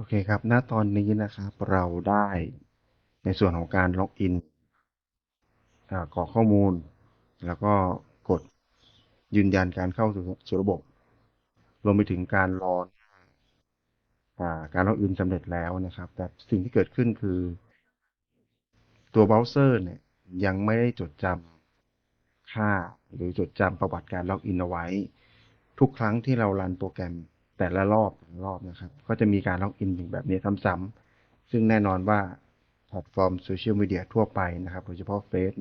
โอเคครับ ณ ตอนนี้นะครับ เราได้ในส่วนของการล็อกอินกรอกข้อมูล แล้วก็กดยืนยันการเข้าสู่ระบบ รวมไปถึงการรออการล็อกอินสำเร็จแล้วนะครับ แต่สิ่งที่เกิดขึ้นคือ ตัวเบราว์เซอร์เนี่ยยังไม่ได้จดจำค่า หรือจดจำประวัติการล็อกอินเอาไว้ ทุกครั้งที่เรารันโปรแกรม แต่ละรอบแต่ละรอบนะครับ ก็จะมีการล็อกอินอย่างแบบนี้ซ้ำๆซึ่งแน่นอนว่าแพลตฟอร์มโซเชียลมีเดียทั่วไปนะครับโดยเฉพาะเฟซ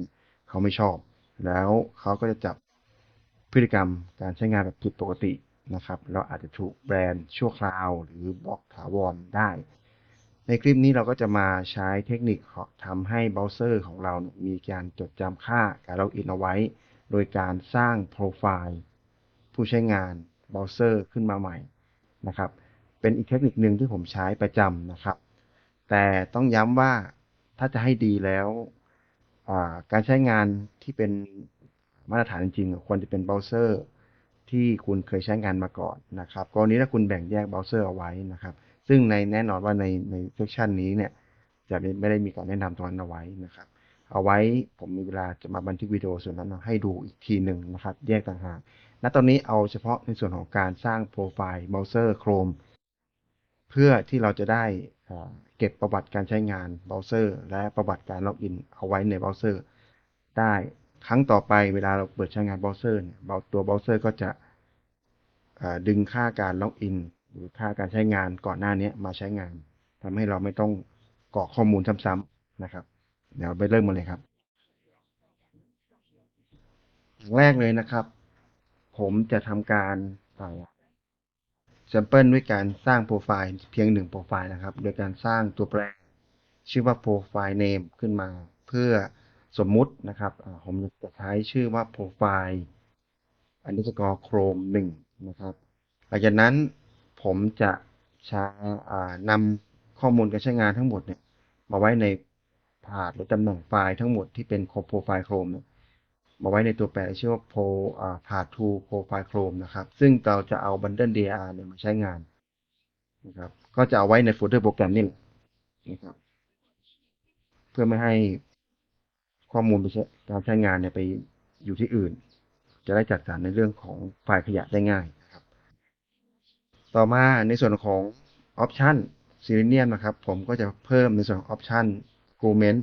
เขาไม่ชอบ แล้วเขาก็จะจับพฤติกรรมการใช้งานแบบผิดปกตินะครับแล้วอาจจะถูกแบรนด์ชั่วคราว หรือบล็อกถาวรได้ ในคลิปนี้เราก็จะมาใช้เทคนิคทำให้เบราว์เซอร์ของเราเนี่ยมีการจดจำค่าการล็อกอินเอาไว้ โดยการสร้างโปรไฟล์ผู้ใช้งานเบราว์เซอร์ขึ้นมาใหม่ นะครับ เป็นอีกเทคนิคหนึ่งที่ผมใช้ประจำนะครับ แต่ต้องย้ำว่าถ้าจะให้ดีแล้วการใช้งานที่เป็นมาตรฐานจริงควรจะเป็นเบราว์เซอร์ที่คุณเคยใช้งานมาก่อนนะครับกรณีถ้าคุณแบ่งแยกเบราว์เซอร์เอาไว้นะครับ ซึ่งในแน่นอนว่าในในเซสชันนี้เนี่ยจะไม่ได้มีการแนะนำตรงนั้นเอาไว้นะครับ เอาไว้ผมมีเวลาจะมาบันทึกวิดีโอส่วนนั้นให้ดูอีกทีหนึ่งนะครับ แยกต่างหากณตอนนี้เอาเฉพาะในส่วนของการสร้างโปรไฟล์เบราว์เซอร์ Chrome เพื่อที่เราจะได้เก็บประวัติการใช้งานเบราว์เซอร์ และประวัติการล็อกอินเอาไว้ในเบราว์เซอร์ ได้ครั้งต่อไปเวลาเราเปิดใช้งานเบราว์เซอร์เนี่ยตัวเบราว์เซอร์ก็จะดึงค่าการล็อกอินหรือค่าการใช้งานก่อนหน้านี้มาใช้งานทำให้เราไม่ต้องกรอกข้อมูลซ้ำๆนะครับ เดี๋ยวไปเริ่มกันเลยครับอย่างแรกเลยนะครับ ผมจะทำการแซมเปิลด้วยการสร้างโปรไฟล์เพียงหนึ่งโปรไฟล์นะครับ โดยการสร้างตัวแปรชื่อว่า profile name ขึ้นมา เพื่อสมมุตินะครับ ผมจะใช้ชื่อว่า profile underscore chrome 1นะครับ หลังจากนั้นผมจะใช้นำข้อมูลการใช้งานทั้งหมดเนี่ยมาไว้ใน พาธหรือตำแหน่งไฟล์ทั้งหมดที่เป็น profile chrome มาไว้ในตัวแปรชื่อว่า pro อ่า path to profile chrome นะครับ ซึ่งเราจะเอา bundle dir เนี่ยมาใช้งานนะครับ ก็จะเอาไว้ในโฟลเดอร์โปรแกรมนี่แหละนะครับ เพื่อไม่ให้ข้อมูลไปใช้การใช้งานเนี่ยไปอยู่ที่อื่น จะได้จัดสรรในเรื่องของไฟล์ขยะได้ง่ายนะครับ ต่อมาในส่วนของ option Selenium นะครับ ผมก็จะเพิ่มในส่วนของ option comment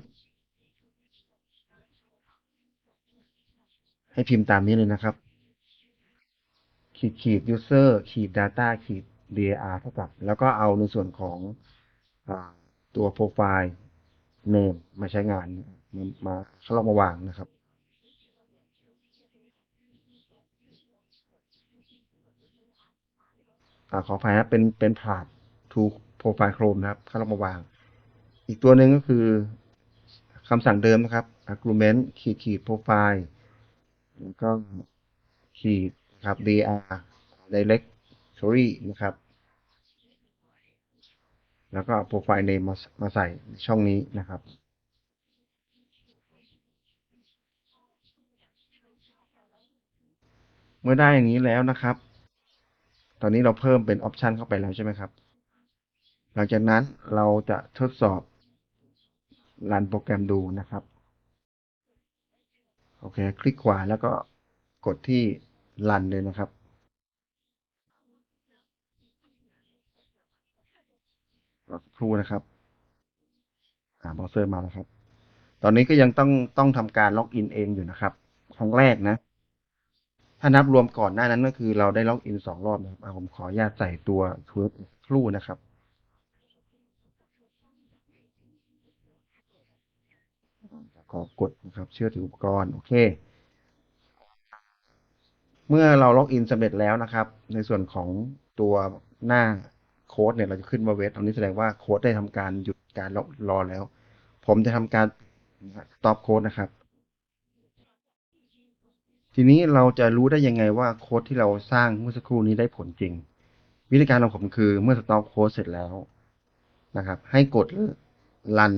ให้พิมพ์ตามนี้เลยนะครับ ขีดขีด user ขีด data ขีด dir เท่ากับ แล้วก็เอาในส่วนของอตัว profile name มาใช้งาน มามาเขาลองมาวางนะครับอขออภัยนะเป็นเป็นผาด to profile chrome นะครับเขาลองมาวาง อีกตัวหนึ่งก็คือคำสั่งเดิมนะครับ argument ขีดขีด profile แล้วก็ขีดครับ dr directory นะครับ แล้วก็เอา profile name มามาใส่ช่องนี้นะครับ เมื่อได้อย่างนี้แล้วนะครับ ตอนนี้เราเพิ่มเป็นออปชันเข้าไปแล้วใช่ไหมครับ หลังจากนั้นเราจะทดสอบ รันโปรแกรมดูนะครับ โอเค คลิกขวาแล้วก็กดที่รันเลยนะครับ รอสักครู่นะครับอ่าบราวเซอร์มาแล้วครับ ตอนนี้ก็ยังต้องต้องทำการล็อกอินเองอยู่นะครับ ครั้งแรกนะ ถ้านับรวมก่อนหน้านั้นก็คือเราได้ล็อกอินสองรอบนะครับผมขออนุญาตใส่ตัวทวิตครู่นะครับ ขอกดนะครับ เชื่อถืออุปกรณ์ โอเค เมื่อเราล็อกอินสำเร็จแล้วนะครับ ในส่วนของตัวหน้าโค้ดเนี่ยเราจะขึ้นว่าเวทตรงนี้แสดงว่าโค้ดได้ทำการหยุดการรออแล้ว ผมจะทำการ stop โค้ดนะครับ ทีนี้เราจะรู้ได้ยังไงว่าโค้ดที่เราสร้างเมื่อสักครู่นี้ได้ผลจริง วิธีการของผมคือเมื่อ stop โค้ดเสร็จแล้วนะครับ ให้กด run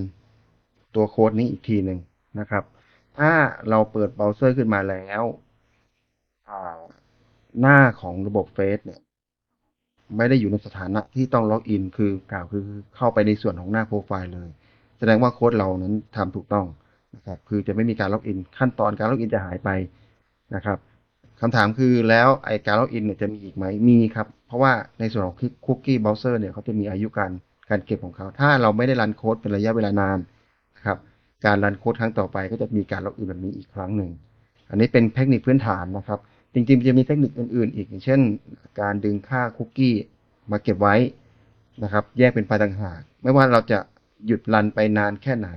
ตัวโค้ดนี้อีกทีหนึ่งนะครับ ถ้าเราเปิดเบราว์เซอร์ขึ้นมาแล้วหน้าของระบบเฟซเนี่ย ไม่ได้อยู่ในสถานะที่ต้องล็อกอิน คือกล่าวคือเข้าไปในส่วนของหน้าโปรไฟล์เลย แสดงว่าโค้ดเรานั้นทำถูกต้องนะครับ คือจะไม่มีการล็อกอิน ขั้นตอนการล็อกอินจะหายไปนะครับคำถามคือแล้วไอการล็อกอินเนี่ยจะมีอีกไหมมีครับ เพราะว่าในส่วนของคุกกี้เบราว์เซอร์เนี่ยเขาจะมีอายุการการเก็บของเขา ถ้าเราไม่ได้รันโค้ดเป็นระยะเวลานาน นะครับการรันโค้ดครั้งต่อไปก็จะมีการล็อกอินแบบนี้อีกครั้งหนึ่ง อันนี้เป็นเทคนิคพื้นฐานนะครับ จริงๆจะมีเทคนิคอื่น ๆ อีกอย่างเช่น การดึงค่าคุกกี้มาเก็บไว้นะครับ แยกเป็นไฟล์ต่างหาก ไม่ว่าเราจะหยุดรันไปนานแค่ไหน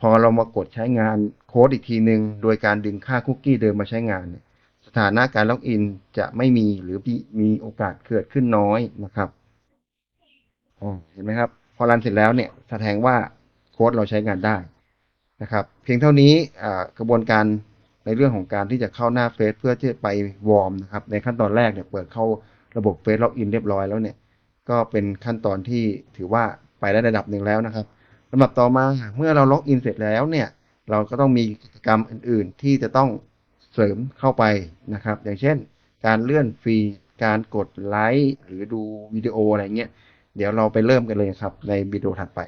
พอเรามากดใช้งานโค้ดอีกทีหนึ่งโดยการดึงค่าคุกกี้เดิมมาใช้งานเนี่ยสถานะการล็อกอินจะไม่มีหรือมีมีโอกาสเกิดขึ้นน้อยนะครับเห็นไหมครับ พอรันเสร็จแล้วเนี่ยแสดงว่า ค้ดเราใช้งานได้นะครับ เพียงเท่านี้กระบวนการในเรื่องของการที่จะเข้าหน้าเฟซเพื่อที่ไปวอร์มนะครับ ในขั้นตอนแรกเนี่ยเปิดเข้าระบบเฟซล็อกอินเรียบร้อยแล้วเนี่ย ก็เป็นขั้นตอนที่ถือว่าไปได้ระดับหนึ่งแล้วนะครับลำดับต่อมาเมื่อเราล็อกอินเสร็จแล้วเนี่ย เราก็ต้องมีกิจกรรมอื่น ๆ ที่จะต้องเสริมเข้าไปนะครับ อย่างเช่น การเลื่อนฟีดการกดไลค์หรือดูวิดีโออะไรเงี้ยเดี๋ยวเราไปเริ่มกันเลยครับในวิดีโอถัดไป